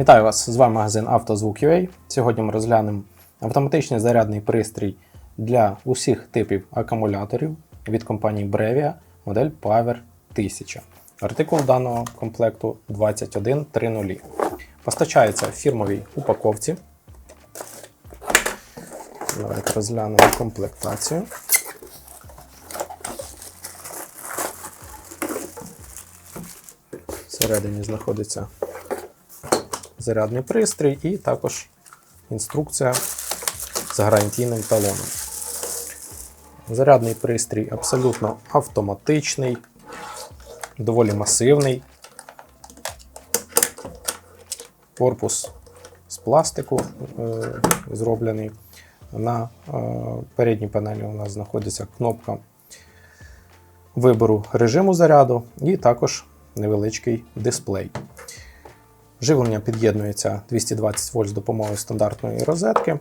Вітаю вас! З вами магазин «Автозвук.UA». Сьогодні ми розглянемо автоматичний зарядний пристрій для усіх типів акумуляторів від компанії Brevia, модель Power 1000. Артикул даного комплекту 2130. Постачається в фірмовій упаковці. Давайте розглянемо комплектацію. Всередині знаходиться зарядний пристрій і також інструкція з гарантійним талоном. Зарядний пристрій абсолютно автоматичний, доволі масивний. Корпус з пластику е, зроблений. На е, передній панелі у нас знаходиться кнопка вибору режиму заряду і також невеличкий дисплей. Живлення під'єднується 220 вольт з допомогою стандартної розетки,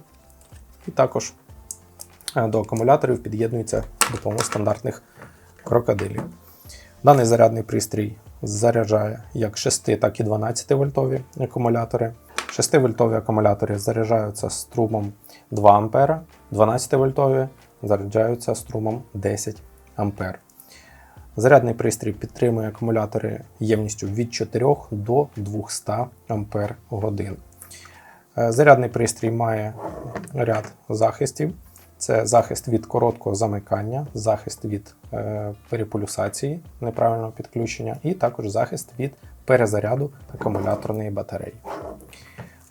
і також е, до акумуляторів під'єднується допомогою стандартних крокодилів. Даний зарядний пристрій заряджає як 6, так і 12 вольтові акумулятори. 6 вольтові акумулятори заряджаються струмом 2 А, 12 вольтові заряджаються струмом 10 А. Зарядний пристрій підтримує акумулятори ємністю від 4 до 200 Ампер. Е, Зарядний пристрій має ряд захистів. Це захист від короткого замикання, захист від е, переполюсації неправильного підключення, і також захист від перезаряду акумуляторної батареї.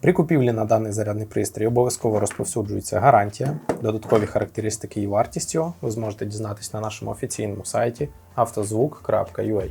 При купівлі на даний зарядний пристрій обов'язково розповсюджується гарантія, додаткові характеристики і вартість його ви зможете дізнатися на нашому офіційному сайті автозвук.ua.